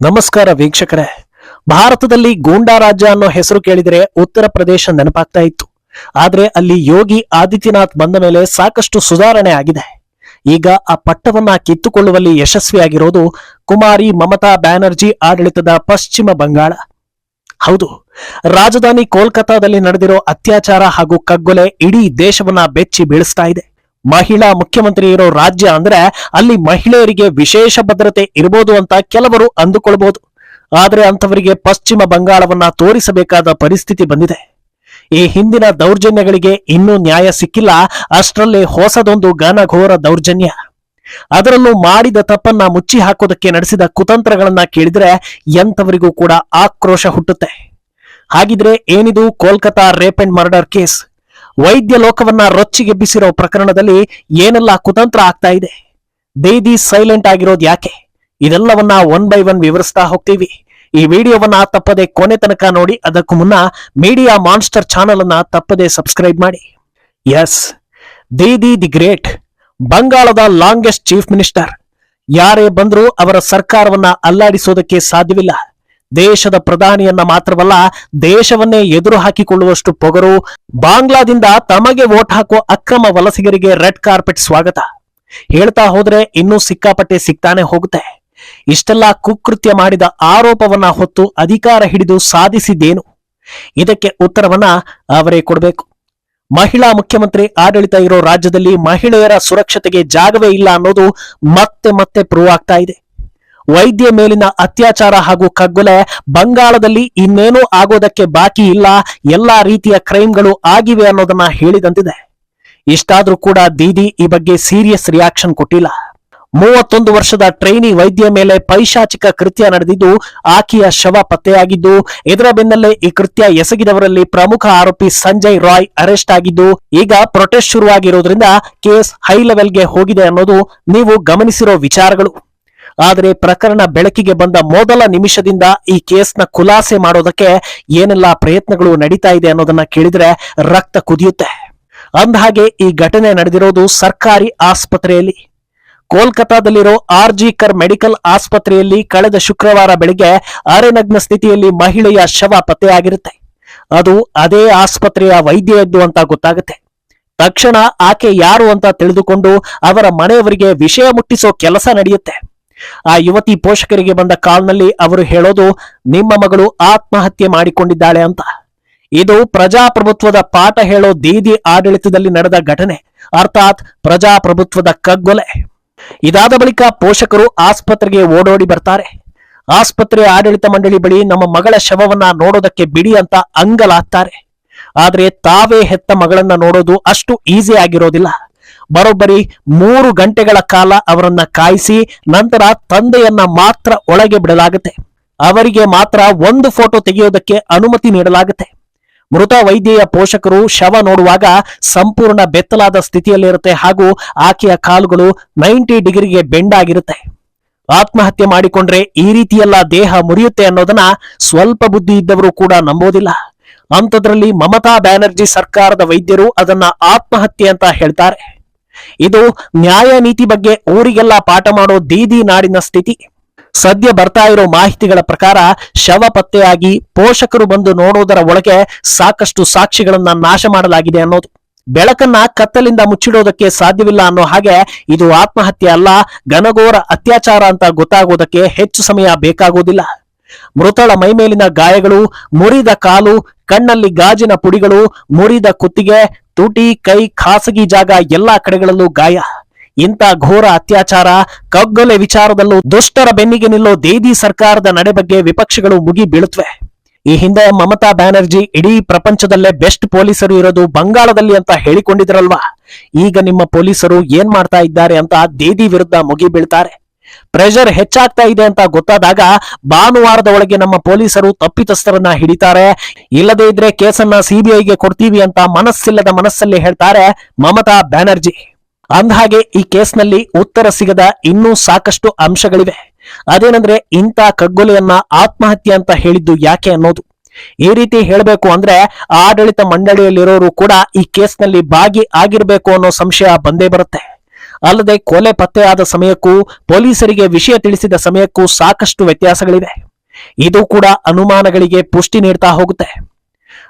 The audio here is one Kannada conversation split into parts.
ನಮಸ್ಕಾರ ವೀಕ್ಷಕರೇ. ಭಾರತದಲ್ಲಿ ಗೂಂಡಾ ರಾಜ್ಯ ಅನ್ನೋ ಹೆಸರು ಕೇಳಿದರೆ ಉತ್ತರ ಪ್ರದೇಶ ನೆನಪಾಗ್ತಾ ಇತ್ತು. ಆದ್ರೆ ಅಲ್ಲಿ ಯೋಗಿ ಆದಿತ್ಯನಾಥ್ ಬಂದ ಮೇಲೆ ಸಾಕಷ್ಟು ಸುಧಾರಣೆ ಆಗಿದೆ. ಈಗ ಆ ಪಟ್ಟವನ್ನ ಕಿತ್ತುಕೊಳ್ಳುವಲ್ಲಿ ಯಶಸ್ವಿಯಾಗಿರೋದು ಕುಮಾರಿ ಮಮತಾ ಬ್ಯಾನರ್ಜಿ ಆಡಳಿತದ ಪಶ್ಚಿಮ ಬಂಗಾಳ. ಹೌದು, ರಾಜಧಾನಿ ಕೋಲ್ಕತ್ತಾದಲ್ಲಿ ನಡೆದಿರೋ ಅತ್ಯಾಚಾರ ಹಾಗೂ ಕಗ್ಗೊಲೆ ಇಡೀ ದೇಶವನ್ನ ಬೆಚ್ಚಿ ಬೀಳಿಸ್ತಾ ಇದೆ. ಮಹಿಳಾ ಮುಖ್ಯಮಂತ್ರಿ ಇರೋ ರಾಜ್ಯ ಅಂದ್ರೆ ಅಲ್ಲಿ ಮಹಿಳೆಯರಿಗೆ ವಿಶೇಷ ಭದ್ರತೆ ಇರಬಹುದು ಅಂತ ಕೆಲವರು ಅಂದುಕೊಳ್ಬಹುದು. ಆದ್ರೆ ಅಂತವರಿಗೆ ಪಶ್ಚಿಮ ಬಂಗಾಳವನ್ನ ತೋರಿಸಬೇಕಾದ ಪರಿಸ್ಥಿತಿ ಬಂದಿದೆ. ಈ ಹಿಂದಿನ ದೌರ್ಜನ್ಯಗಳಿಗೆ ಇನ್ನೂ ನ್ಯಾಯ ಸಿಕ್ಕಿಲ್ಲ, ಅಷ್ಟರಲ್ಲಿ ಹೊಸದೊಂದು ಘನಘೋರ ದೌರ್ಜನ್ಯ. ಅದರಲ್ಲೂ ಮಾಡಿದ ತಪ್ಪನ್ನ ಮುಚ್ಚಿ ಹಾಕೋದಕ್ಕೆ ನಡೆಸಿದ ಕುತಂತ್ರಗಳನ್ನ ಕೇಳಿದ್ರೆ ಎಂಥವರಿಗೂ ಕೂಡ ಆಕ್ರೋಶ ಹುಟ್ಟುತ್ತೆ. ಹಾಗಿದ್ರೆ ಏನಿದು Kolkata rape and murder case? ವೈದ್ಯ ಲೋಕವನ್ನ ರೊಚ್ಚಿಗೆಬ್ಬಿಸಿರೋ ಪ್ರಕರಣದಲ್ಲಿ ಏನೆಲ್ಲ ಕುತಂತ್ರ ಆಗ್ತಾ ಇದೆ? ದೇದಿ ಸೈಲೆಂಟ್ ಆಗಿರೋದು ಯಾಕೆ? ಇದೆಲ್ಲವನ್ನ ಒನ್ ಬೈ ಒನ್ ವಿವರಿಸ್ತಾ ಹೋಗ್ತೀವಿ. ಈ ವಿಡಿಯೋವನ್ನ ತಪ್ಪದೆ ಕೊನೆ ತನಕ ನೋಡಿ, ಅದಕ್ಕೂ ಮುನ್ನ ಮೀಡಿಯಾ ಮಾನ್ಸ್ಟರ್ ಚಾನಲ್ ಅನ್ನ ತಪ್ಪದೆ ಸಬ್ಸ್ಕ್ರೈಬ್ ಮಾಡಿ. ಎಸ್ ದೇದಿ ದಿ ಗ್ರೇಟ್ ಬಂಗಾಳದ ಲಾಂಗೆಸ್ಟ್ ಚೀಫ್ ಮಿನಿಸ್ಟರ್ ಯಾರೇ ಬಂದರೂ ಅವರ ಸರ್ಕಾರವನ್ನ ಅಲ್ಲಾಡಿಸೋದಕ್ಕೆ ಸಾಧ್ಯವಿಲ್ಲ. ದೇಶದ ಪ್ರಧಾನಿಯನ್ನ ಮಾತ್ರವಲ್ಲ, ದೇಶವನ್ನೇ ಎದುರು ಹಾಕಿಕೊಳ್ಳುವಷ್ಟು ಪೊಗರು, ಬಾಂಗ್ಲಾದಿಂದ ತಮಗೆ ವೋಟ್ ಹಾಕುವ ಅಕ್ರಮ ವಲಸಿಗರಿಗೆ ರೆಡ್ ಕಾರ್ಪೆಟ್ ಸ್ವಾಗತ. ಹೇಳ್ತಾ ಹೋದ್ರೆ ಇನ್ನೂ ಸಿಕ್ಕಾಪಟ್ಟೆ ಸಿಗ್ತಾನೆ ಹೋಗುತ್ತೆ. ಇಷ್ಟೆಲ್ಲ ಕುಕೃತ್ಯ ಮಾಡಿದ ಆರೋಪವನ್ನ ಹೊತ್ತು ಅಧಿಕಾರ ಹಿಡಿದು ಸಾಧಿಸಿದ್ದೇನು? ಇದಕ್ಕೆ ಉತ್ತರವನ್ನ ಅವರೇ ಕೊಡಬೇಕು. ಮಹಿಳಾ ಮುಖ್ಯಮಂತ್ರಿ ಆಡಳಿತ ಇರೋ ರಾಜ್ಯದಲ್ಲಿ ಮಹಿಳೆಯರ ಸುರಕ್ಷತೆಗೆ ಜಾಗವೇ ಇಲ್ಲ ಅನ್ನೋದು ಮತ್ತೆ ಮತ್ತೆ ಪ್ರೂವ್ ಆಗ್ತಾ ಇದೆ. ವೈದ್ಯ ಮೇಲಿನ ಅತ್ಯಾಚಾರ ಹಾಗೂ ಕಗ್ಗೊಲೆ ಬಂಗಾಳದಲ್ಲಿ ಇನ್ನೇನೂ ಆಗೋದಕ್ಕೆ ಬಾಕಿ ಇಲ್ಲ, ಎಲ್ಲಾ ರೀತಿಯ ಕ್ರೈಮ್ಗಳು ಆಗಿವೆ ಅನ್ನೋದನ್ನ ಹೇಳಿದಂತಿದೆ. ಇಷ್ಟಾದ್ರೂ ಕೂಡ ದೀದಿ ಈ ಬಗ್ಗೆ ಸೀರಿಯಸ್ ರಿಯಾಕ್ಷನ್ ಕೊಟ್ಟಿಲ್ಲ. ಮೂವತ್ತೊಂದು ವರ್ಷದ ಟ್ರೈನಿ ವೈದ್ಯ ಮೇಲೆ ಪೈಶಾಚಿಕ ಕೃತ್ಯ ನಡೆದಿದ್ದು, ಆಕೆಯ ಶವ ಪತ್ತೆಯಾಗಿದ್ದು ಇದರ ಬೆನ್ನಲ್ಲೇ ಈ ಕೃತ್ಯ ಎಸಗಿದವರಲ್ಲಿ ಪ್ರಮುಖ ಆರೋಪಿ ಸಂಜಯ್ ರಾಯ್ ಅರೆಸ್ಟ್ ಆಗಿದ್ದು, ಈಗ ಪ್ರೊಟೆಸ್ಟ್ ಶುರುವಾಗಿರೋದ್ರಿಂದ ಕೇಸ್ ಹೈ ಲೆವೆಲ್ಗೆ ಹೋಗಿದೆ ಅನ್ನೋದು ನೀವು ಗಮನಿಸಿರೋ ವಿಚಾರಗಳು. ಆದರೆ ಪ್ರಕರಣ ಬೆಳಕಿಗೆ ಬಂದ ಮೊದಲ ನಿಮಿಷದಿಂದ ಈ ಕೇಸ್ನ ಖುಲಾಸೆ ಮಾಡೋದಕ್ಕೆ ಏನೆಲ್ಲ ಪ್ರಯತ್ನಗಳು ನಡೀತಾ ಇದೆ ಅನ್ನೋದನ್ನ ಕೇಳಿದ್ರೆ ರಕ್ತ ಕುದಿಯುತ್ತೆ. ಅಂದಹಾಗೆ ಈ ಘಟನೆ ನಡೆದಿರೋದು ಸರ್ಕಾರಿ ಆಸ್ಪತ್ರೆಯಲ್ಲಿ. ಜಿ ಕರ್ ಮೆಡಿಕಲ್ ಆಸ್ಪತ್ರೆಯಲ್ಲಿ ಕಳೆದ ಶುಕ್ರವಾರ ಬೆಳಿಗ್ಗೆ ಅರೆನಗ್ನ ಸ್ಥಿತಿಯಲ್ಲಿ ಮಹಿಳೆಯ ಶವ ಪತ್ತೆಯಾಗಿರುತ್ತೆ ಅದು ಅದೇ ಆಸ್ಪತ್ರೆಯ ವೈದ್ಯೆಯದ್ದು ಅಂತ ಗೊತ್ತಾಗುತ್ತೆ. ತಕ್ಷಣ ಆಕೆ ಯಾರು ಅಂತ ತಿಳಿದುಕೊಂಡು ಅವರ ಮನೆಯವರಿಗೆ ವಿಷಯ ಮುಟ್ಟಿಸೋ ಕೆಲಸ ನಡೆಯುತ್ತೆ. ಆ ಯುವತಿ ಪೋಷಕರಿಗೆ ಬಂದ ಕಾಲ್ನಲ್ಲಿ ಅವರು ಹೇಳೋದು, ನಿಮ್ಮ ಮಗಳು ಆತ್ಮಹತ್ಯೆ ಮಾಡಿಕೊಂಡಿದ್ದಾಳೆ ಅಂತ. ಇದು ಪ್ರಜಾಪ್ರಭುತ್ವದ ಪಾಠ ಹೇಳೋ ದೀದಿ ಆಡಳಿತದಲ್ಲಿ ನಡೆದ ಘಟನೆ. ಅರ್ಥಾತ್ ಪ್ರಜಾಪ್ರಭುತ್ವದ ಕಗ್ಗೊಲೆ. ಇದಾದ ಬಳಿಕ ಪೋಷಕರು ಆಸ್ಪತ್ರೆಗೆ ಓಡೋಡಿ ಬರ್ತಾರೆ. ಆಸ್ಪತ್ರೆ ಆಡಳಿತ ಮಂಡಳಿ ಬಳಿ ನಮ್ಮ ಮಗಳ ಶವವನ್ನ ನೋಡೋದಕ್ಕೆ ಬಿಡಿ ಅಂತ ಅಂಗಲಾಗ್ತಾರೆ. ಆದರೆ ತಾವೇ ಹೆತ್ತ ಮಗಳನ್ನ ನೋಡೋದು ಅಷ್ಟು ಈಸಿ ಆಗಿರೋದಿಲ್ಲ. ಬರೋಬ್ಬರಿ ಮೂರು ಗಂಟೆಗಳ ಕಾಲ ಅವರನ್ನ ಕಾಯಿಸಿ ನಂತರ ತಂದೆಯನ್ನ ಮಾತ್ರ ಒಳಗೆ ಬಿಡಲಾಗುತ್ತೆ. ಅವರಿಗೆ ಮಾತ್ರ ಒಂದು ಫೋಟೋ ತೆಗೆಯೋದಕ್ಕೆ ಅನುಮತಿ ನೀಡಲಾಗುತ್ತೆ. ಮೃತ ವೈದ್ಯೆಯ ಪೋಷಕರು ಶವ ನೋಡುವಾಗ ಸಂಪೂರ್ಣ ಬೆತ್ತಲಾದ ಸ್ಥಿತಿಯಲ್ಲಿರುತ್ತೆ ಹಾಗೂ ಆಕೆಯ ಕಾಲುಗಳು ನೈಂಟಿ ಡಿಗ್ರಿಗೆ ಬೆಂಡ್ ಆಗಿರುತ್ತೆ ಆತ್ಮಹತ್ಯೆ ಮಾಡಿಕೊಂಡ್ರೆ ಈ ರೀತಿಯೆಲ್ಲ ದೇಹ ಮುರಿಯುತ್ತೆ ಅನ್ನೋದನ್ನ ಸ್ವಲ್ಪ ಬುದ್ಧಿ ಇದ್ದವರು ಕೂಡ ನಂಬೋದಿಲ್ಲ. ಅಂಥದ್ರಲ್ಲಿ ಮಮತಾ ಬ್ಯಾನರ್ಜಿ ಸರ್ಕಾರದ ವೈದ್ಯರು ಅದನ್ನ ಆತ್ಮಹತ್ಯೆ ಅಂತ ಹೇಳ್ತಾರೆ. ಇದು ನ್ಯಾಯ ನೀತಿ ಬಗ್ಗೆ ಊರಿಗೆಲ್ಲ ಪಾಠ ಮಾಡೋ ದೀದಿ ನಾಡಿನ ಸ್ಥಿತಿ. ಸದ್ಯ ಬರ್ತಾ ಇರೋ ಮಾಹಿತಿಗಳ ಪ್ರಕಾರ ಶವ ಪತ್ತೆಯಾಗಿ ಪೋಷಕರು ಬಂದು ನೋಡೋದರ ಒಳಗೆ ಸಾಕಷ್ಟು ಸಾಕ್ಷಿಗಳನ್ನ ನಾಶ ಮಾಡಲಾಗಿದೆ ಅನ್ನೋದು. ಬೆಳಕನ್ನ ಕತ್ತಲಿಂದ ಮುಚ್ಚಿಡೋದಕ್ಕೆ ಸಾಧ್ಯವಿಲ್ಲ ಅನ್ನೋ ಹಾಗೆ ಇದು ಆತ್ಮಹತ್ಯೆ ಅಲ್ಲ, ಘನಘೋರ ಅತ್ಯಾಚಾರ ಅಂತ ಗೊತ್ತಾಗೋದಕ್ಕೆ ಹೆಚ್ಚು ಸಮಯ ಬೇಕಾಗೋದಿಲ್ಲ. ಮೃತಳ ಮೈಮೇಲಿನ ಗಾಯಗಳು, ಮುರಿದ ಕಾಲು, ಕಣ್ಣಲ್ಲಿ ಗಾಜಿನ ಪುಡಿಗಳು, ಮುರಿದ ಕುತ್ತಿಗೆ ತುಟಿ, ಕೈ, ಖಾಸಗಿ ಜಾಗ ಎಲ್ಲಾ ಕಡೆಗಳಲ್ಲೂ ಗಾಯ. ಇಂಥ ಘೋರ ಅತ್ಯಾಚಾರ, ಕಗ್ಗೊಲೆ ವಿಚಾರದಲ್ಲೂ ದುಷ್ಟರ ಬೆನ್ನಿಗೆ ನಿಲ್ಲೋ ದೇದಿ ಸರ್ಕಾರದ ನಡೆ ಬಗ್ಗೆ ವಿಪಕ್ಷಗಳು ಮುಗಿ ಬೀಳುತ್ತವೆ ಈ ಹಿಂದೆ ಮಮತಾ ಬ್ಯಾನರ್ಜಿ ಇಡೀ ಪ್ರಪಂಚದಲ್ಲೇ ಬೆಸ್ಟ್ ಪೊಲೀಸರು ಇರೋದು ಬಂಗಾಳದಲ್ಲಿ ಅಂತ ಹೇಳಿಕೊಂಡಿದ್ರಲ್ವಾ? ಈಗ ನಿಮ್ಮ ಪೊಲೀಸರು ಏನ್ ಮಾಡ್ತಾ ಇದ್ದಾರೆ ಅಂತ ದೇದಿ ವಿರುದ್ಧ ಮುಗಿ ಬೀಳ್ತಾರೆ. ಪ್ರೆಷರ್ ಹೆಚ್ಚಾಗ್ತಾ ಇದೆ ಅಂತ ಗೊತ್ತಾದಾಗ ಭಾನುವಾರದ ಒಳಗೆ ನಮ್ಮ ಪೊಲೀಸರು ತಪ್ಪಿತಸ್ಥರನ್ನ ಹಿಡಿತಾರೆ. ಇಲ್ಲದೇ ಇದ್ರೆ ಕೇಸನ್ನ ಸಿಬಿಐಗೆ ಕೊಡ್ತೀವಿ ಅಂತ ಮನಸ್ಸಿಲ್ಲದ ಮನಸ್ಸಲ್ಲಿ ಹೇಳ್ತಾರೆ ಮಮತಾ ಬ್ಯಾನರ್ಜಿ. ಅಂದಹಾಗೆ ಈ ಕೇಸ್ನಲ್ಲಿ ಉತ್ತರ ಸಿಗದ ಇನ್ನೂ ಸಾಕಷ್ಟು ಅಂಶಗಳಿವೆ. ಅದೇನಂದ್ರೆ ಇಂಥ ಕಗ್ಗೊಲೆಯನ್ನ ಆತ್ಮಹತ್ಯೆ ಅಂತ ಹೇಳಿದ್ದು ಯಾಕೆ ಅನ್ನೋದು. ಈ ರೀತಿ ಹೇಳಬೇಕು ಅಂದ್ರೆ ಆಡಳಿತ ಮಂಡಳಿಯಲ್ಲಿರೋರು ಕೂಡ ಈ ಕೇಸ್ನಲ್ಲಿ ಭಾಗಿ ಆಗಿರ್ಬೇಕು ಅನ್ನೋ ಸಂಶಯ ಬಂದೇ ಬರುತ್ತೆ. ಅಲ್ಲದೆ ಕೊಲೆ ಪತ್ತೆಯಾದ ಸಮಯಕ್ಕೂ ಪೊಲೀಸರಿಗೆ ವಿಷಯ ತಿಳಿಸಿದ ಸಮಯಕ್ಕೂ ಸಾಕಷ್ಟು ವ್ಯತ್ಯಾಸಗಳಿವೆ. ಇದು ಕೂಡ ಅನುಮಾನಗಳಿಗೆ ಪುಷ್ಟಿ ನೀಡ್ತಾ ಹೋಗುತ್ತೆ.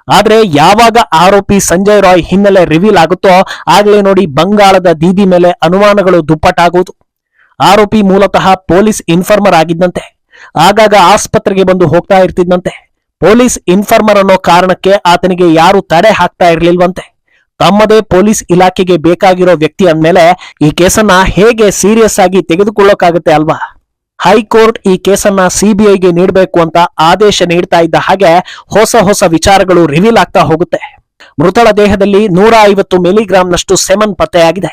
ಆದ್ರೆ ಯಾವಾಗ ಆರೋಪಿ ಸಂಜಯ್ ರಾಯ್ ಹಿನ್ನೆಲೆ ರಿವೀಲ್ ಆಗುತ್ತೋ ಆಗ್ಲೇ ನೋಡಿ ಬಂಗಾಳದ ದೀದಿ ಮೇಲೆ ಅನುಮಾನಗಳು ದುಪ್ಪಟ್ಟಾಗುವುದು. ಆರೋಪಿ ಮೂಲತಃ ಪೊಲೀಸ್ ಇನ್ಫಾರ್ಮರ್ ಆಗಿದ್ದಂತೆ. ಆಗಾಗ ಆಸ್ಪತ್ರೆಗೆ ಬಂದು ಹೋಗ್ತಾ ಇರ್ತಿದ್ದಂತೆ. ಪೊಲೀಸ್ ಇನ್ಫಾರ್ಮರ್ ಅನ್ನೋ ಕಾರಣಕ್ಕೆ ಆತನಿಗೆ ಯಾರು ತಡೆ ಹಾಕ್ತಾ ಇರ್ಲಿಲ್ವಂತೆ. ತಮ್ಮದೇ ಪೊಲೀಸ್ ಇಲಾಖೆಗೆ ಬೇಕಾಗಿರೋ ವ್ಯಕ್ತಿ ಅಂದ್ಮೇಲೆ ಈ ಕೇಸನ್ನ ಹೇಗೆ ಸೀರಿಯಸ್ ಆಗಿ ತೆಗೆದುಕೊಳ್ಳೋಕಾಗುತ್ತೆ ಅಲ್ವಾ? ಹೈಕೋರ್ಟ್ ಈ ಕೇಸನ್ನ ಸಿಬಿಐಗೆ ನೀಡಬೇಕು ಅಂತ ಆದೇಶ ನೀಡ್ತಾ ಇದ್ದ ಹಾಗೆ ಹೊಸ ಹೊಸ ವಿಚಾರಗಳು ರಿವೀಲ್ ಆಗ್ತಾ ಹೋಗುತ್ತೆ. ಮೃತಳ ದೇಹದಲ್ಲಿ ನೂರ ಐವತ್ತು ಮಿಲಿಗ್ರಾಂನಷ್ಟು ಸೆಮನ್ ಪತ್ತೆಯಾಗಿದೆ.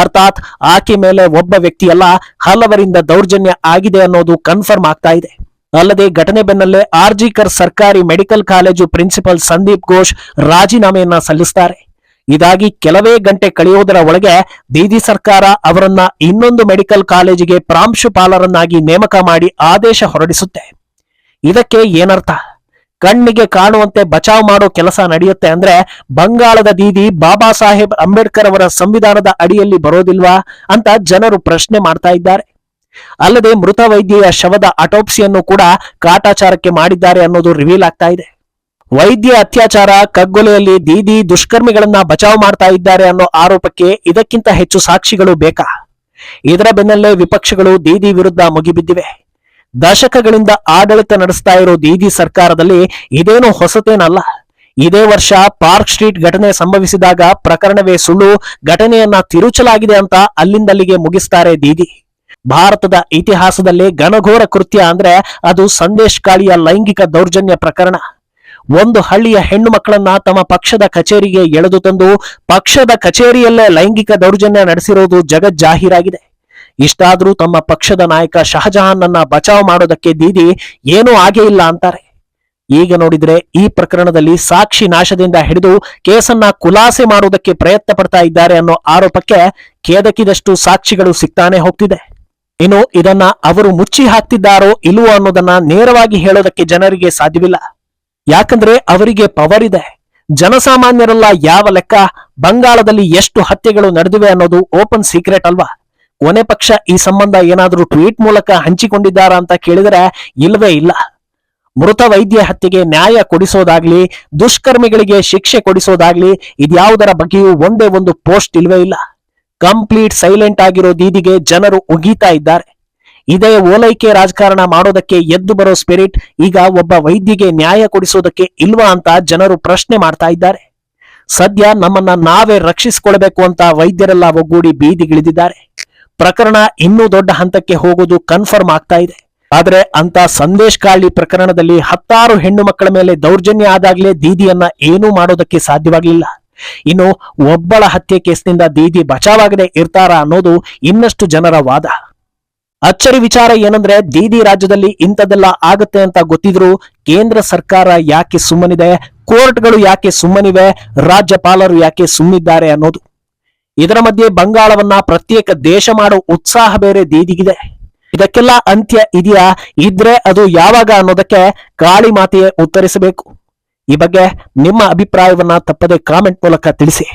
ಅರ್ಥಾತ್ ಆಕೆ ಮೇಲೆ ಒಬ್ಬ ವ್ಯಕ್ತಿಯಲ್ಲ, ಹಲವರಿಂದ ದೌರ್ಜನ್ಯ ಆಗಿದೆ ಅನ್ನೋದು ಕನ್ಫರ್ಮ್ ಆಗ್ತಾ ಇದೆ. ಅಲ್ಲದೆ ಘಟನೆ ಬೆನ್ನಲ್ಲೇ ಆರ್ಜಿಕರ್ ಸರ್ಕಾರಿ medical college principal Sandeep Ghosh ರಾಜೀನಾಮೆಯನ್ನ ಸಲ್ಲಿಸುತ್ತಾರೆ ಇದಾಗಿ ಕೆಲವೇ ಗಂಟೆ ಕಳೆಯುವುದರ ಒಳಗೆ ದೀದಿ ಸರ್ಕಾರ ಅವರನ್ನ ಇನ್ನೊಂದು ಮೆಡಿಕಲ್ ಕಾಲೇಜಿಗೆ ಪ್ರಾಂಶುಪಾಲರನ್ನಾಗಿ ನೇಮಕ ಮಾಡಿ ಆದೇಶ ಹೊರಡಿಸುತ್ತೆ. ಇದಕ್ಕೆ ಏನರ್ಥ? ಕಣ್ಣಿಗೆ ಕಾಣುವಂತೆ ಬಚಾವ್ ಮಾಡೋ ಕೆಲಸ ನಡೆಯುತ್ತೆ ಅಂದ್ರೆ ಬಂಗಾಳದ ದೀದಿ ಬಾಬಾ ಸಾಹೇಬ್ ಅಂಬೇಡ್ಕರ್ ಅವರ ಸಂವಿಧಾನದ ಅಡಿಯಲ್ಲಿ ಬರೋದಿಲ್ವಾ ಅಂತ ಜನರು ಪ್ರಶ್ನೆ ಮಾಡ್ತಾ ಇದ್ದಾರೆ. ಅಲ್ಲದೆ ಮೃತ ವೈದ್ಯೆಯ ಶವದ ಅಟೋಪ್ಸಿಯನ್ನು ಕೂಡ ಕಾಟಾಚಾರಕ್ಕೆ ಮಾಡಿದ್ದಾರೆ ಅನ್ನೋದು ರಿವೀಲ್ ಆಗ್ತಾ ಇದೆ. ವೈದ್ಯ ಅತ್ಯಾಚಾರ, ಕಗ್ಗೊಲೆಯಲ್ಲಿ ದೀದಿ ದುಷ್ಕರ್ಮಿಗಳನ್ನ ಬಚಾವ್ ಮಾಡ್ತಾ ಇದ್ದಾರೆ ಅನ್ನೋ ಆರೋಪಕ್ಕೆ ಇದಕ್ಕಿಂತ ಹೆಚ್ಚು ಸಾಕ್ಷಿಗಳು ಬೇಕಾ? ಇದರ ಬೆನ್ನಲ್ಲೇ ವಿಪಕ್ಷಗಳು ದೀದಿ ವಿರುದ್ಧ ಮುಗಿಬಿದ್ದಿವೆ. ದಶಕಗಳಿಂದ ಆಡಳಿತ ನಡೆಸ್ತಾ ಇರೋ ದೀದಿ ಸರ್ಕಾರದಲ್ಲಿ ಇದೇನು ಹೊಸತೇನಲ್ಲ. ಇದೇ ವರ್ಷ ಪಾರ್ಕ್ ಸ್ಟ್ರೀಟ್ ಘಟನೆ ಸಂಭವಿಸಿದಾಗ ಪ್ರಕರಣವೇ ಸುಳ್ಳು, ಘಟನೆಯನ್ನ ತಿರುಚಲಾಗಿದೆ ಅಂತ ಅಲ್ಲಿಂದಲ್ಲಿಗೆ ಮುಗಿಸ್ತಾರೆ ದೀದಿ. ಭಾರತದ ಇತಿಹಾಸದಲ್ಲಿ ಘನಘೋರ ಕೃತ್ಯ ಅಂದ್ರೆ ಅದು ಸಂದೇಶ್ ಕಾಳಿಯ ಲೈಂಗಿಕ ದೌರ್ಜನ್ಯ ಪ್ರಕರಣ. ಒಂದು ಹಳ್ಳಿಯ ಹೆಣ್ಣು ಮಕ್ಕಳನ್ನ ತಮ್ಮ ಪಕ್ಷದ ಕಚೇರಿಗೆ ಎಳೆದು ತಂದು ಪಕ್ಷದ ಕಚೇರಿಯಲ್ಲೇ ಲೈಂಗಿಕ ದೌರ್ಜನ್ಯ ನಡೆಸಿರೋದು ಜಗಜ್ಜಾಹೀರಾಗಿದೆ ಇಷ್ಟಾದ್ರೂ ತಮ್ಮ ಪಕ್ಷದ ನಾಯಕ ಶಹಜಹಾನ್ನನ್ನ ಬಚಾವ್ ಮಾಡೋದಕ್ಕೆ ದೀದಿ ಏನೂ ಆಗೇ ಇಲ್ಲ ಅಂತಾರೆ. ಈಗ ನೋಡಿದ್ರೆ ಈ ಪ್ರಕರಣದಲ್ಲಿ ಸಾಕ್ಷಿ ನಾಶದಿಂದ ಹಿಡಿದು ಕೇಸನ್ನ ಖುಲಾಸೆ ಮಾಡುವುದಕ್ಕೆ ಪ್ರಯತ್ನ ಪಡ್ತಾ ಇದ್ದಾರೆ ಅನ್ನೋ ಆರೋಪಕ್ಕೆ ಕೇದಕಿದಷ್ಟು ಸಾಕ್ಷಿಗಳು ಸಿಗ್ತಾನೆ ಹೋಗ್ತಿದೆ. ಇನ್ನು ಇದನ್ನ ಅವರು ಮುಚ್ಚಿ ಹಾಕ್ತಿದ್ದಾರೋ ಇಲ್ವೋ ಅನ್ನೋದನ್ನ ನೇರವಾಗಿ ಹೇಳೋದಕ್ಕೆ ಜನರಿಗೆ ಸಾಧ್ಯವಿಲ್ಲ. ಯಾಕಂದ್ರೆ ಅವರಿಗೆ ಪವರ್ ಇದೆ. ಜನಸಾಮಾನ್ಯರೆಲ್ಲ ಯಾವ ಲೆಕ್ಕ ಬಂಗಾಳದಲ್ಲಿ ಎಷ್ಟು ಹತ್ಯೆಗಳು ನಡೆದಿವೆ ಅನ್ನೋದು ಓಪನ್ ಸೀಕ್ರೆಟ್ ಅಲ್ವಾ? ಕೊನೆ ಪಕ್ಷ ಈ ಸಂಬಂಧ ಏನಾದರೂ ಟ್ವೀಟ್ ಮೂಲಕ ಹಂಚಿಕೊಂಡಿದ್ದಾರಾ ಅಂತ ಕೇಳಿದರೆ ಇಲ್ವೇ ಇಲ್ಲ. ಮೃತ ವೈದ್ಯ ಹತ್ಯೆಗೆ ನ್ಯಾಯ ಕೊಡಿಸೋದಾಗ್ಲಿ, ದುಷ್ಕರ್ಮಿಗಳಿಗೆ ಶಿಕ್ಷೆ ಕೊಡಿಸೋದಾಗ್ಲಿ, ಇದ್ಯಾವುದರ ಬಗ್ಗೆಯೂ ಒಂದೇ ಒಂದು ಪೋಸ್ಟ್ ಇಲ್ವೇ ಇಲ್ಲ. ಕಂಪ್ಲೀಟ್ ಸೈಲೆಂಟ್ ಆಗಿರೋ ದೀದಿಗೆ ಜನರು ಉಗೀತಾ ಇದ್ದಾರೆ. ಇದೇ ಓಲೈಕೆ ರಾಜಕಾರಣ ಮಾಡೋದಕ್ಕೆ ಎದ್ದು ಬರೋ ಸ್ಪಿರಿಟ್ ಈಗ ಒಬ್ಬ ವೈದ್ಯಗೆ ನ್ಯಾಯ ಕೊಡಿಸೋದಕ್ಕೆ ಇಲ್ವಾ ಅಂತ ಜನರು ಪ್ರಶ್ನೆ ಮಾಡ್ತಾ ಇದ್ದಾರೆ. ಸದ್ಯ ನಮ್ಮನ್ನ ನಾವೇ ರಕ್ಷಿಸಿಕೊಳ್ಬೇಕು ಅಂತ ವೈದ್ಯರೆಲ್ಲ ಒಗ್ಗೂಡಿ ಬೀದಿಗಿಳಿದಿದ್ದಾರೆ. ಪ್ರಕರಣ ಇನ್ನೂ ದೊಡ್ಡ ಹಂತಕ್ಕೆ ಹೋಗೋದು ಕನ್ಫರ್ಮ್ ಆಗ್ತಾ ಇದೆ. ಆದರೆ ಅಂತ ಸಂದೇಶ್ ಕಾಳಿ ಪ್ರಕರಣದಲ್ಲಿ ಹತ್ತಾರು ಹೆಣ್ಣು ಮಕ್ಕಳ ಮೇಲೆ ದೌರ್ಜನ್ಯ ಆದಾಗ್ಲೇ ದೀದಿಯನ್ನ ಏನೂ ಮಾಡೋದಕ್ಕೆ ಸಾಧ್ಯವಾಗಲಿಲ್ಲ. ಇನ್ನು ಒಬ್ಬಳ ಹತ್ಯೆ ಕೇಸ್ನಿಂದ ದೀದಿ ಬಚಾವಾಗದೆ ಇರ್ತಾರಾ ಅನ್ನೋದು ಇನ್ನಷ್ಟು ಜನರ ವಾದ. ಅಚ್ಚರಿ ವಿಚಾರ ಏನಂದ್ರೆ ದೀದಿ ರಾಜ್ಯದಲ್ಲಿ ಇಂಥದ್ದೆಲ್ಲ ಆಗತ್ತೆ ಅಂತ ಗೊತ್ತಿದ್ರು. ಕೇಂದ್ರ ಸರ್ಕಾರ ಯಾಕೆ ಸುಮ್ಮನಿದೆ? ಕೋರ್ಟ್ಗಳು ಯಾಕೆ ಸುಮ್ಮನಿವೆ? ರಾಜ್ಯಪಾಲರು ಯಾಕೆ ಸುಮ್ಮಿದ್ದಾರೆ ಅನ್ನೋದು. ಇದರ ಮಧ್ಯೆ ಬಂಗಾಳವನ್ನ ಪ್ರತ್ಯೇಕ ದೇಶ ಮಾಡೋ ಉತ್ಸಾಹ ಬೇರೆ ದೀದಿಗಿದೆ ಇದಕ್ಕೆಲ್ಲ ಅಂತ್ಯ ಇದೆಯಾ? ಇದ್ರೆ ಅದು ಯಾವಾಗ ಅನ್ನೋದಕ್ಕೆ ಕಾಳಿ ಮಾತೆಯೇ ಉತ್ತರಿಸಬೇಕು. ಈ ಬಗ್ಗೆ ನಿಮ್ಮ ಅಭಿಪ್ರಾಯವನ್ನ ತಪ್ಪದೆ ಕಾಮೆಂಟ್ ಮೂಲಕ ತಿಳಿಸಿ.